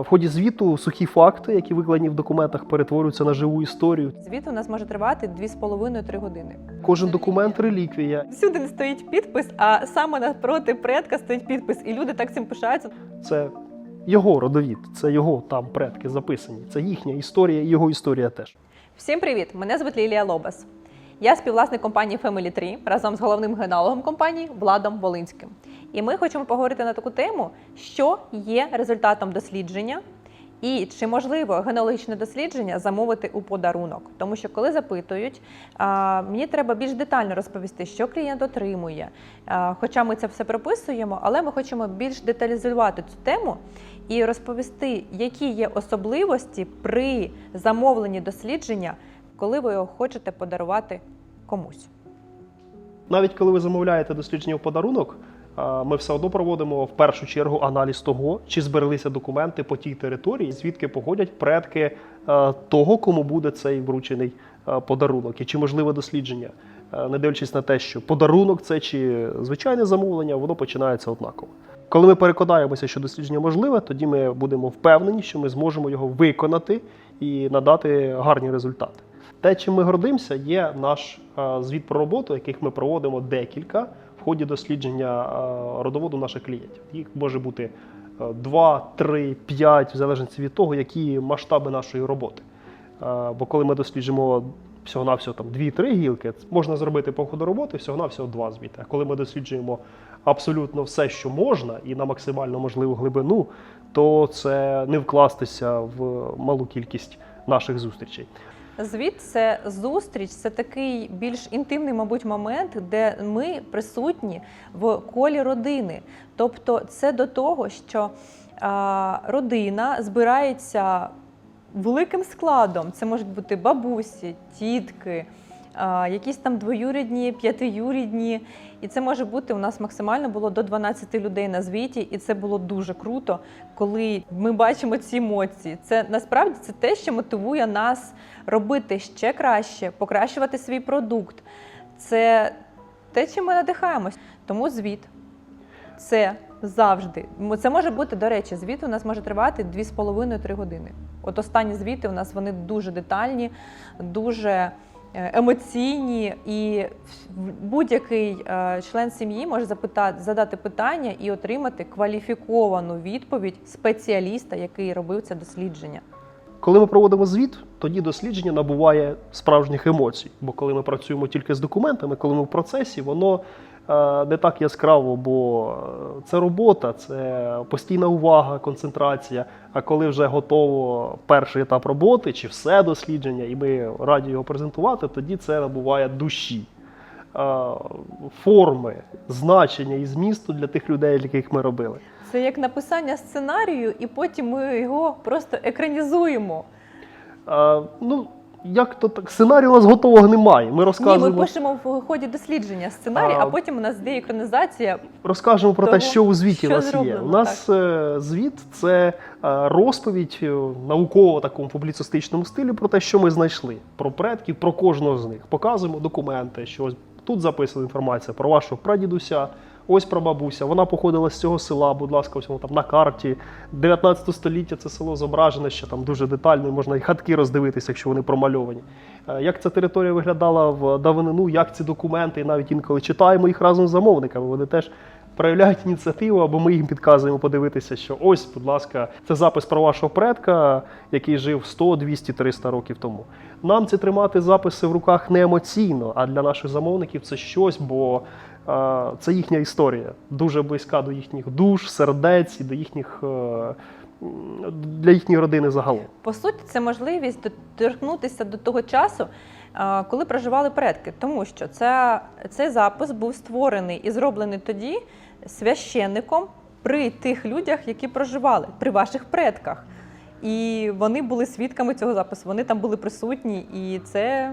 В ході звіту сухі факти, які викладені в документах, перетворюються на живу історію. Звіт у нас може тривати 2,5-3 години. Кожен документ реліквія. Всюди не стоїть підпис, а саме напроти предка стоїть підпис, і люди так цим пишаються. Це його родовід, це його там предки записані. Це їхня історія, і його історія теж. Всім привіт! Мене звуть Лілія Лобас. Я співвласник компанії Family 3 разом з головним генеалогом компанії Владом Волинським. І ми хочемо поговорити на таку тему, що є результатом дослідження. І чи можливо генеалогічне дослідження замовити у подарунок? Тому що коли запитують, мені треба більш детально розповісти, що клієнт отримує. Хоча ми це все прописуємо, але ми хочемо більш деталізувати цю тему і розповісти, які є особливості при замовленні дослідження, коли ви його хочете подарувати комусь. Навіть коли ви замовляєте дослідження в подарунок, ми все одно проводимо в першу чергу аналіз того, чи збереглися документи по тій території, звідки походять предки е, того, кому буде цей вручений е, подарунок, і чи можливе дослідження, Е, не дивлячись на те, що подарунок це чи звичайне замовлення, воно починається однаково. Коли ми переконаємося, що дослідження можливе, тоді ми будемо впевнені, що ми зможемо його виконати і надати гарні результати. Те, чим ми гордимося, є наш е, звіт про роботу, яких ми проводимо декілька в ході дослідження е, родоводу наших клієнтів. Їх може бути 2, 3, 5, в залежності від того, які масштаби нашої роботи. Е, Бо коли ми досліджуємо всього-навсього там 2-3 гілки, можна зробити по ходу роботи всього-навсього два звіти. А коли ми досліджуємо абсолютно все, що можна, і на максимально можливу глибину, то це не вкластися в малу кількість наших зустрічей. Звіт це зустріч, це такий більш інтимний, мабуть, момент, де ми присутні в колі родини. Тобто, це до того, що а, родина збирається великим складом. Це можуть бути бабусі, тітки, якісь там двоюрідні, п'ятиюрідні. І це може бути у нас максимально було до 12 людей на звіті, і це було дуже круто, коли ми бачимо ці емоції. Це насправді це те, що мотивує нас робити ще краще, покращувати свій продукт. Це те, чим ми надихаємось. Тому звіт це завжди. Це може бути, до речі, звіт у нас може тривати 2,5-3 години. От останні звіти у нас вони дуже детальні, дуже емоційні, і будь-який е, член сім'ї може запитати, задати питання і отримати кваліфіковану відповідь спеціаліста, який робив це дослідження. Коли ми проводимо звіт, тоді дослідження набуває справжніх емоцій. Бо коли ми працюємо тільки з документами, коли ми в процесі, воно е, не так яскраво, бо е, це робота, це постійна увага, концентрація. А коли вже готово перший етап роботи чи все дослідження, і ми раді його презентувати, тоді це набуває душі. е, Форми, значення і змісту для тих людей, для яких ми робили. Це як написання сценарію, і потім ми його просто екранізуємо. А, ну, як то так? Сценарію у нас готового немає. Ми Ні, ми пишемо в ході дослідження сценарій, а, А, потім у нас екранізація. розкажемо про те, що у звіті що у нас є. У нас е, звіт це е, розповідь е, науково такому публіцистичному стилі про те, що ми знайшли, про предків, про кожного з них. Показуємо документи, що ось тут записана інформація про вашого прадідуся. Ось про бабуся, вона походила з цього села, будь ласка, ось там на карті. 19 століття це село зображене ще там дуже детально, можна і хатки роздивитися, якщо вони промальовані. Е, Як ця територія виглядала в давнину, як ці документи, і навіть інколи читаємо їх разом з замовниками. Вони теж проявляють ініціативу, або ми їм підказуємо подивитися, що ось, будь ласка, це запис про вашого предка, який жив 100, 200, 300 років тому. Нам це тримати записи в руках не емоційно, а для наших замовників це щось, бо це їхня історія, дуже близька до їхніх душ, сердець і до їхніх е, для їхньої родини загалом. По суті, це можливість доторкнутися до того часу, коли проживали предки, тому що це, цей запис був створений і зроблений тоді священником при тих людях, які проживали, при ваших предках. І вони були свідками цього запису. Вони там були присутні, і це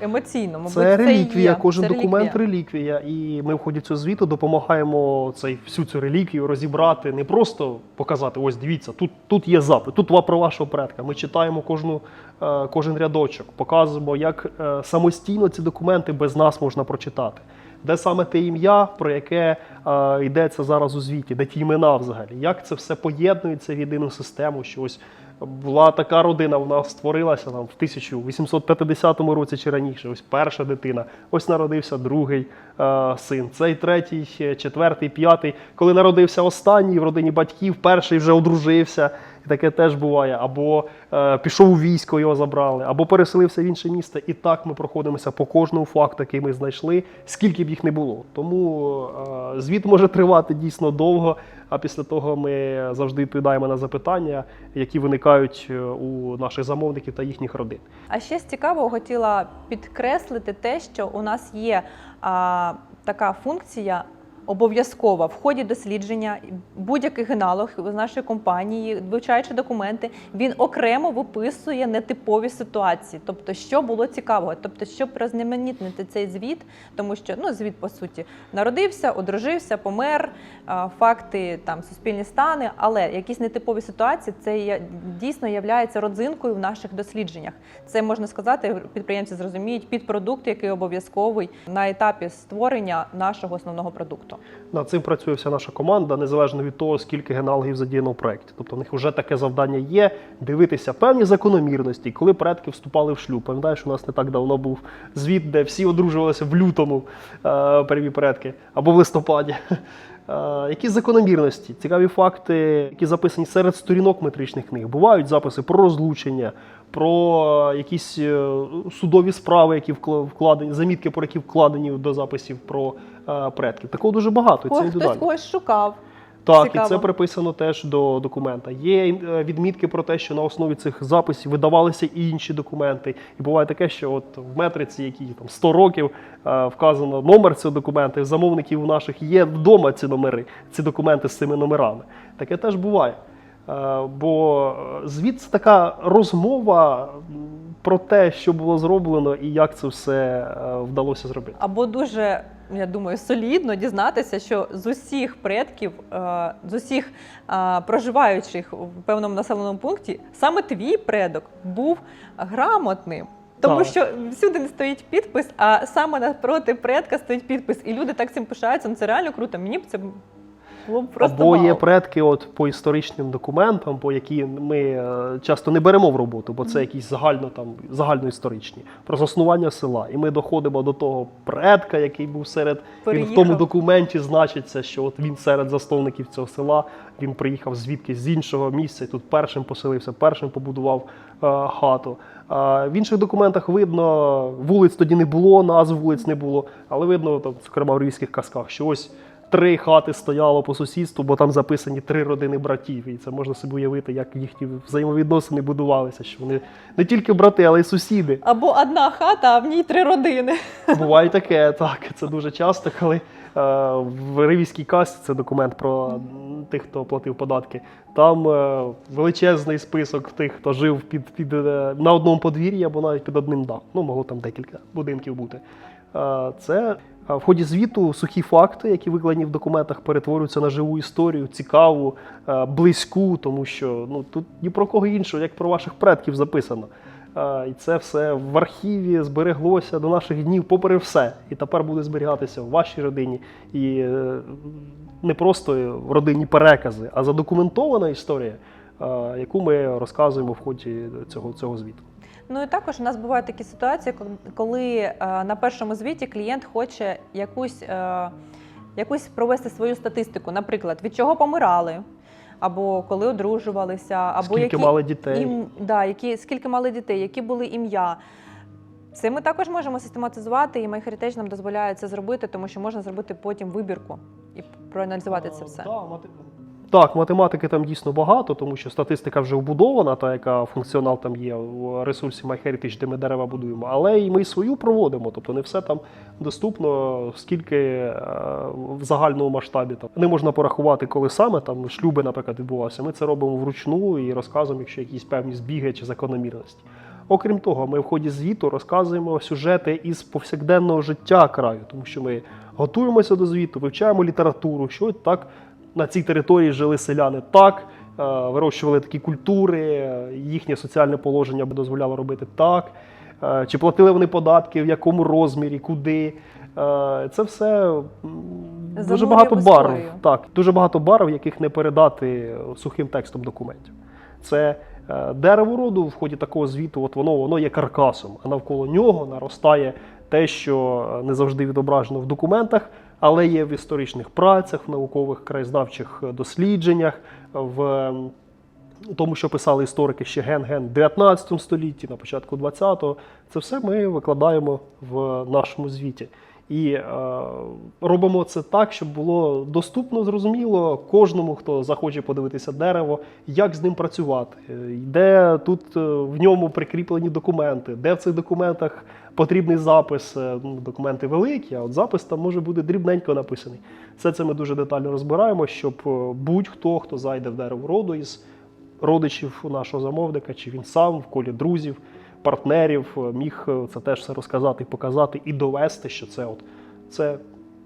емоційно. Мабуть, Це реліквія, є. кожен Це документ реліквія. реліквія. І ми в ході цього звіту допомагаємо цей, всю цю реліквію розібрати, не просто показати, ось дивіться, тут, тут є запит, тут про вашого предка. Ми читаємо кожну, е, кожен рядочок, показуємо, як е, самостійно ці документи без нас можна прочитати. Де саме те ім'я, про яке а, йдеться зараз у звіті, де ті імена взагалі. Як це все поєднується в єдину систему? Що ось була така родина, вона створилася там в 1850 році чи раніше. Ось перша дитина, ось народився другий е, син, цей третій, е, четвертий, п'ятий. Коли народився останній в родині батьків, перший вже одружився. І таке теж буває. Або е, пішов у військо, його забрали, або переселився в інше місто. І так ми проходимося по кожному факту, який ми знайшли, скільки б їх не було. Тому е, звіт може тривати дійсно довго. А після того ми завжди відповідаємо на запитання, які виникають е, у наших замовників та їхніх родин. А ще з цікавого хотіла підкреслити те, що у нас є а, така функція. Обов'язково в ході дослідження будь-який генеалог з нашої компанії, вивчаючи документи, він окремо виписує нетипові ситуації, тобто, що було цікавого, тобто, щоб розноманітнити цей звіт, тому що ну звіт по суті народився, одружився, помер, факти там суспільні стани, але якісь нетипові ситуації це дійсно є родзинкою в наших дослідженнях. Це можна сказати, підприємці зрозуміють підпродукт, який обов'язковий на етапі створення нашого основного продукту. Над цим працює вся наша команда, незалежно від того, скільки генеалогів задіяно в проєкті. Тобто, у них вже таке завдання є дивитися певні закономірності, коли предки вступали в шлюб. Пам'ятаєш, у нас не так давно був звіт, де всі одружувалися в лютому е, перві предки або в листопаді. Е, Які закономірності, цікаві факти, які записані серед сторінок метричних книг. Бувають записи про розлучення, про е, якісь е, судові справи, які вкла- вкладені, замітки, про які вкладені до записів про е, предків. Такого дуже багато. і Це Ой, хтось індивідуально. когось шукав. Так, Цікаво. і це приписано теж до документа. Є відмітки про те, що на основі цих записів видавалися і інші документи. І буває таке, що от в метриці, які там 100 років е, вказано номер цього документа, і в замовників у наших є вдома ці номери, ці документи з цими номерами. Таке теж буває. Е, Бо це така розмова про те, що було зроблено і як це все е, вдалося зробити. Або дуже, я думаю, солідно дізнатися, що з усіх предків, е, з усіх проживаючих в певному населеному пункті, саме твій предок був грамотним. Тому Так. що всюди не стоїть підпис, а саме напроти предка стоїть підпис. І люди так цим пишаються. Ну це реально круто. Мені б це просто Або є предки от по історичним документам, по які ми е, часто не беремо в роботу, бо це якісь загально там загальноісторичні про заснування села. І ми доходимо до того предка, який був серед він в тому документі значиться, що от він серед засновників цього села. Він приїхав звідки з іншого місця, і тут першим поселився, першим побудував е, хату. А в інших документах видно, вулиць тоді не було, назв вулиць не було, але видно, там, зокрема, в рівських казках, що ось три хати стояло по сусідству, бо там записані три родини братів. І це можна собі уявити, як їхні взаємовідносини будувалися, що вони не тільки брати, але й сусіди. Або одна хата, а в ній три родини. Буває таке, так. Це дуже часто, коли е, в Ривійській касі це документ про тих, хто платив податки. Там е, величезний список тих, хто жив під, під, е, на одному подвір'ї або навіть під одним дахом. Ну, могло там декілька будинків бути. Це в ході звіту сухі факти, які викладені в документах, перетворюються на живу історію, цікаву, е, близьку, тому що ну, тут ні про кого іншого, як про ваших предків записано. Е, І це все в архіві збереглося до наших днів, попри все. І тепер буде зберігатися в вашій родині. І е, не просто в родинні перекази, а задокументована історія, яку ми розказуємо в ході цього, цього звіту. Ну і також у нас бувають такі ситуації, коли е, на першому звіті клієнт хоче якусь, е, якусь провести свою статистику, наприклад, від чого помирали, або коли одружувалися, або Скільки які, мали дітей. Ім, да, які, скільки мали дітей, які були ім'я. Це ми також можемо систематизувати, і MyHeritage нам дозволяє це зробити, тому що можна зробити потім вибірку і проаналізувати це все. Так, математики там дійсно багато, тому що статистика вже вбудована, та яка функціонал там є в ресурсі MyHeritage, де ми дерева будуємо. Але і ми свою проводимо. Тобто не все там доступно, скільки е, в загальному масштабі там не можна порахувати, коли саме там шлюби, наприклад, відбувалися. Ми це робимо вручну і розказуємо, якщо якісь певні збіги чи закономірності. Окрім того, ми в ході звіту розказуємо сюжети із повсякденного життя краю, тому що ми готуємося до звіту, вивчаємо літературу, що так на цій території жили селяни так, е, вирощували такі культури, е, їхнє соціальне положення дозволяло робити так. Е, Чи платили вони податки, в якому розмірі, куди. Це все дуже багато барв. Так, дуже багато барв, яких не передати сухим текстом документів. Це дерево роду в ході такого звіту, от воно, воно є каркасом, а навколо нього наростає те, що не завжди відображено в документах, але є в історичних працях, в наукових краєзнавчих дослідженнях, в тому, що писали історики ще ген-ген в 19 столітті, на початку 20-го. Це все ми викладаємо в нашому звіті. І е, робимо це так, щоб було доступно, зрозуміло кожному, хто захоче подивитися дерево, як з ним працювати, е, де тут е, в ньому прикріплені документи, де в цих документах потрібний запис. Е, Ну, документи великі, а от запис там може бути дрібненько написаний. Все це ми дуже детально розбираємо, щоб будь-хто, хто зайде в дерево роду із родичів нашого замовника, чи він сам в колі друзів, партнерів е, міг е, це теж все розказати, показати і довести, що це от це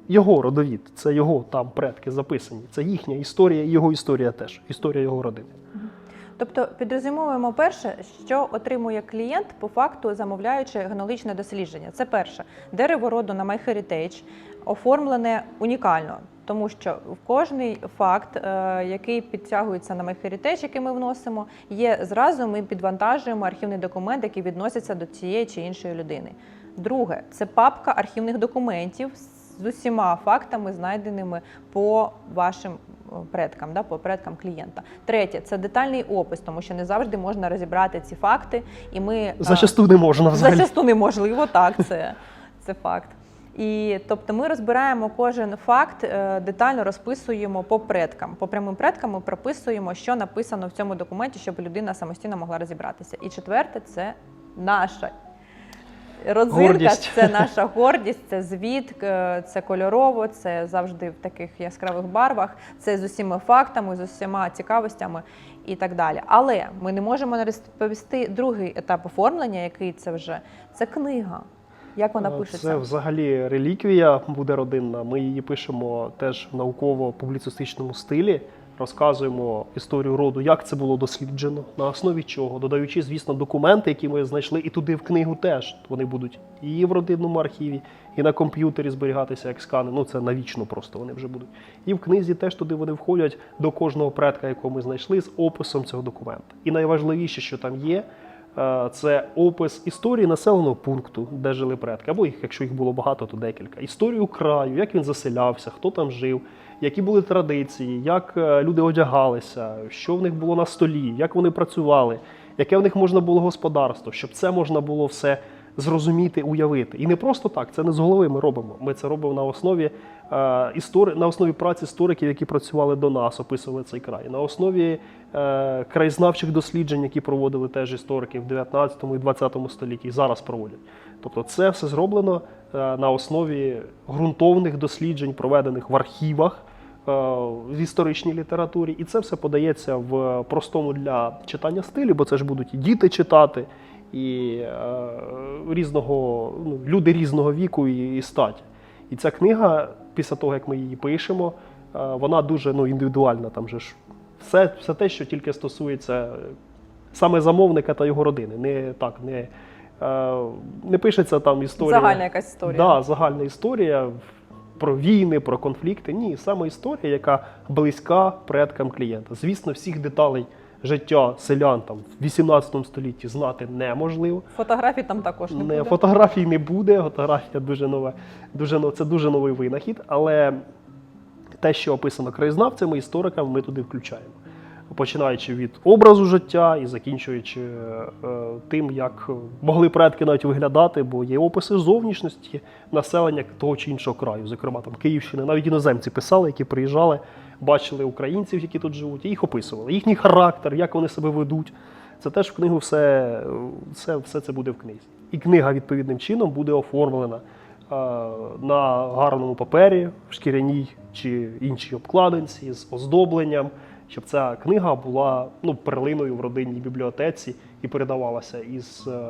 його родовід, це його там предки записані. Це їхня історія, його історія теж, історія його родини. Тобто підрозумовуємо перше, що отримує клієнт по факту, замовляючи генологічне дослідження. Це перше дерево роду на MyHeritage оформлене унікально, тому що в кожний факт, е, який підтягується на MyHeritage, який ми вносимо, є зразу ми підвантажуємо архівний документ, який відноситься до цієї чи іншої людини. Друге, це папка архівних документів з усіма фактами, знайденими по вашим е, предкам, да, по предкам клієнта. Третє це детальний опис, тому що не завжди можна розібрати ці факти, і ми е, Зачасту не можна взагалі. Зачасту неможливо, так, це, це факт. І тобто ми розбираємо кожен факт, е, детально розписуємо по предкам. По прямим предкам ми прописуємо, що написано в цьому документі, щоб людина самостійно могла розібратися. І четверте це наша. Родзинка Гордість. це наша гордість, це звіт, е, це кольорово, це завжди в таких яскравих барвах, це з усіма фактами, з усіма цікавостями і так далі. Але ми не можемо не розповісти другий етап оформлення, який це вже це книга. Як вона Е, пишеться? Це взагалі реліквія буде родинна. Ми її пишемо теж в науково-публіцистичному стилі. Розказуємо історію роду, як це було досліджено, на основі чого, додаючи, звісно, документи, які ми знайшли, і туди в книгу теж вони будуть і в родинному архіві, і на комп'ютері зберігатися як скани. Ну це навічно просто вони вже будуть. І в книзі теж туди вони входять до кожного предка, якого ми знайшли, з описом цього документа. І найважливіше, що там є, Е, Це опис історії населеного пункту, де жили предки, або їх, якщо їх було багато, то декілька. Історію краю, як він заселявся, хто там жив, які були традиції, як е, люди одягалися, що в них було на столі, як вони працювали, яке в них можна було господарство, щоб це можна було все зрозуміти, уявити. І не просто так, це не з голови ми робимо. Ми це робимо на основі е, істори... на основі праці істориків, які працювали до нас, описували цей край, на основі е, краєзнавчих досліджень, які проводили теж історики в 19 і 20 столітті, і зараз проводять. Тобто, це все зроблено е, на основі ґрунтовних досліджень, проведених в архівах. Е, В історичній літературі, і це все подається в простому для читання стилі, бо це ж будуть і діти читати, і е, різного ну, люди різного віку і, і статі. І ця книга, після того як ми її пишемо, е, вона дуже ну, індивідуальна. Там же ж все, все те, що тільки стосується саме замовника та його родини. Не так, не, не пишеться там історія. Загальна якась історія. Да, загальна історія про війни, про конфлікти. Ні, саме історія, яка близька предкам клієнта. Звісно, всіх деталей життя селян там в 18 столітті знати неможливо. Фотографій там також не, Не, буде. фотографій не буде, фотографія дуже нова, дуже це дуже новий винахід, але те, що описано краєзнавцями, істориками, ми туди включаємо. Починаючи від образу життя і закінчуючи е, тим, як могли предки навіть виглядати, бо є описи зовнішності населення того чи іншого краю, зокрема там Київщини, навіть іноземці писали, які приїжджали, бачили українців, які тут живуть, і їх описували. Їхній характер, як вони себе ведуть. Це теж в книгу все, все, все це буде в книзі. І книга відповідним чином буде оформлена е, на гарному папері, в шкіряній чи іншій обкладинці з оздобленням, щоб ця книга була ну, перлиною в родинній бібліотеці і передавалася із е,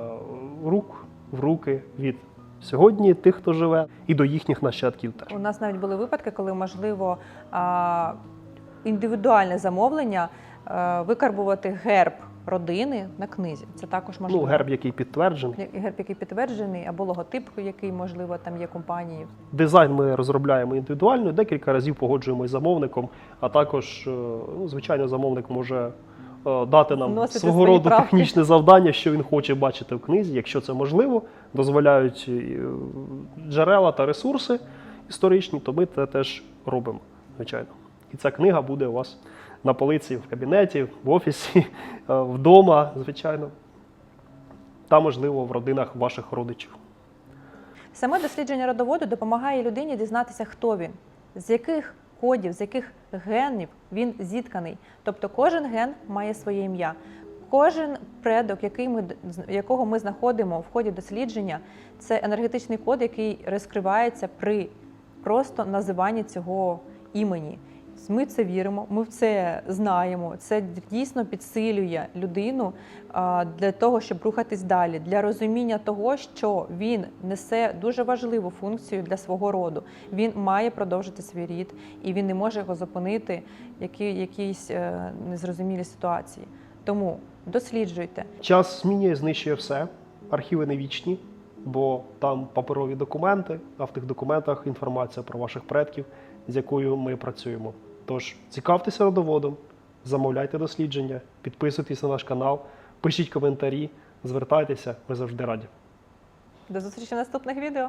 рук в руки від сьогодні тих, хто живе, і до їхніх нащадків теж. У нас навіть були випадки, коли можливо індивідуальне замовлення е, викарбувати герб родини на книзі. Це також можливо. Ну, герб, який підтверджений. Герб, який підтверджений, або логотип, який можливо там є компанії. Дизайн ми розробляємо індивідуально, декілька разів погоджуємо із замовником, а також, е, ну, звичайно, замовник може е, дати нам Вносити свого роду правки. технічне завдання, що він хоче бачити в книзі, якщо це можливо, дозволяють е, джерела та ресурси історичні, то ми це теж робимо, звичайно. І ця книга буде у вас на полиці в кабінеті, в офісі, е, вдома, звичайно, та, можливо, в родинах ваших родичів. Саме дослідження родоводу допомагає людині дізнатися, хто він, з яких кодів, з яких генів він зітканий. Тобто кожен ген має своє ім'я. Кожен предок, який ми, якого ми знаходимо в ході дослідження, це енергетичний код, який розкривається при просто називанні цього імені. Ми це віримо, ми в це знаємо. Це дійсно підсилює людину для того, щоб рухатись далі, для розуміння того, що він несе дуже важливу функцію для свого роду. Він має продовжити свій рід, і він не може його зупинити які, якісь е, незрозумілі ситуації. Тому досліджуйте. Час змінює, знищує все. Архіви не вічні, бо там паперові документи, а в тих документах інформація про ваших предків, з якою ми працюємо. Тож цікавтеся родоводом, замовляйте дослідження, підписуйтесь на наш канал, пишіть коментарі, звертайтеся, ми завжди раді. До зустрічі в наступних відео.